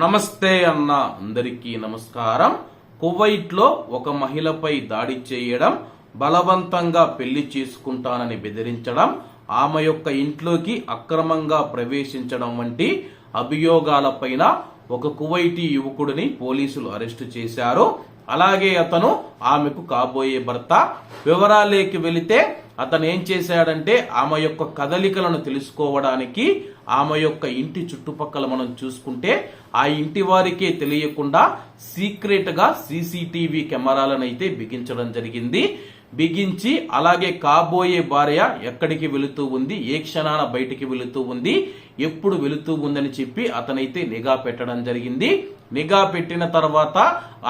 నమస్తే అన్న అందరికీ నమస్కారం. కువైట్లో ఒక మహిళపై దాడి చేయడం బలవంతంగా పెళ్ళి చేసుకుంటానని బెదిరించడం ఆమె యొక్క ఇంట్లోకి అక్రమంగా ప్రవేశించడం వంటి అభియోగాలపైన ఒక కువైటీ యువకుడిని పోలీసులు అరెస్టు చేశారు. అలాగే అతను ఆమెకు కాబోయే భర్త వివరాలేకి వెళితే అతను ఏం చేశాడంటే ఆమె యొక్క కదలికలను తెలుసుకోవడానికి ఆమె యొక్క ఇంటి చుట్టుపక్కల మనం చూసుకుంటే ఆ ఇంటి వారికే తెలియకుండా సీక్రెట్గా సీసీటీవీ కెమెరాలను అయితే బిగించడం జరిగింది. బిగించి అలాగే కాబోయే భార్య ఎక్కడికి వెళుతూ ఉంది? ఏ క్షణాన బయటికి వెళుతూ ఉంది? ఎప్పుడు వెళుతూ ఉందని చెప్పి అతనైతే నిఘా పెట్టడం జరిగింది. నిఘా పెట్టిన తర్వాత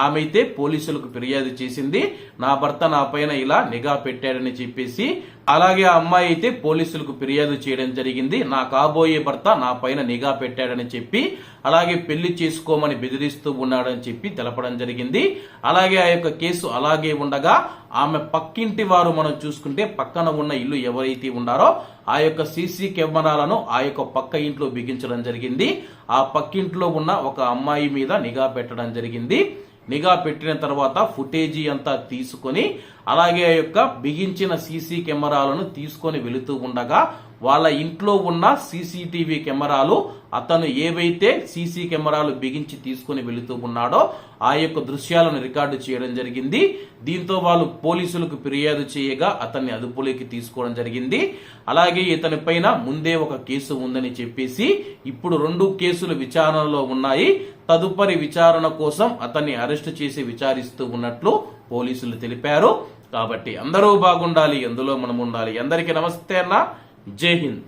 ఆమె అయితే పోలీసులకు ఫిర్యాదు చేసింది. నా భర్త నా పైన ఇలా నిఘా పెట్టాడని చెప్పేసి అలాగే ఆ అమ్మాయి అయితే పోలీసులకు ఫిర్యాదు చేయడం జరిగింది. నా కాబోయే భర్త నా పైన నిఘా పెట్టాడని చెప్పి అలాగే పెళ్ళి చేసుకోమని బెదిరిస్తూ ఉన్నాడని చెప్పి తెలపడం జరిగింది. అలాగే ఆ యొక్క కేసు అలాగే ఉండగా ఆమె పక్కింటి వారు మనం చూసుకుంటే పక్కన ఉన్న ఇల్లు ఎవరైతే ఉన్నారో ఆ యొక్క సీసీ కెమెరాలను ఆ యొక్క పక్క ఇంట్లో బిగించడం జరిగింది. ఆ పక్కింట్లో ఉన్న ఒక అమ్మాయి మీద నిఘా పెట్టడం జరిగింది. నిఘా పెట్టిన తర్వాత ఫుటేజీ అంతా తీసుకొని అలాగే ఆ యొక్క బిగించిన సీసీ కెమెరాలను తీసుకొని వెళుతూ ఉండగా వాళ్ళ ఇంట్లో ఉన్న సీసీటీవీ కెమెరాలు అతను ఏవైతే సీసీ కెమెరాలు బిగించి తీసుకొని వెళుతూ ఉన్నాడో ఆ యొక్క దృశ్యాలను రికార్డు చేయడం జరిగింది. దీంతో వాళ్ళు పోలీసులకు ఫిర్యాదు చేయగా అతన్ని అదుపులోకి తీసుకోవడం జరిగింది. అలాగే ఇతని పైన ముందే ఒక కేసు ఉందని చెప్పేసి ఇప్పుడు రెండు కేసులు విచారణలో ఉన్నాయి. తదుపరి విచారణ కోసం అతన్ని అరెస్టు చేసి విచారిస్తూ ఉన్నట్లు పోలీసులు తెలిపారు. కాబట్టి అందరూ బాగుండాలి ఎందులో మనం ఉండాలి అందరికీ నమస్తే అన్న. जय हिंद।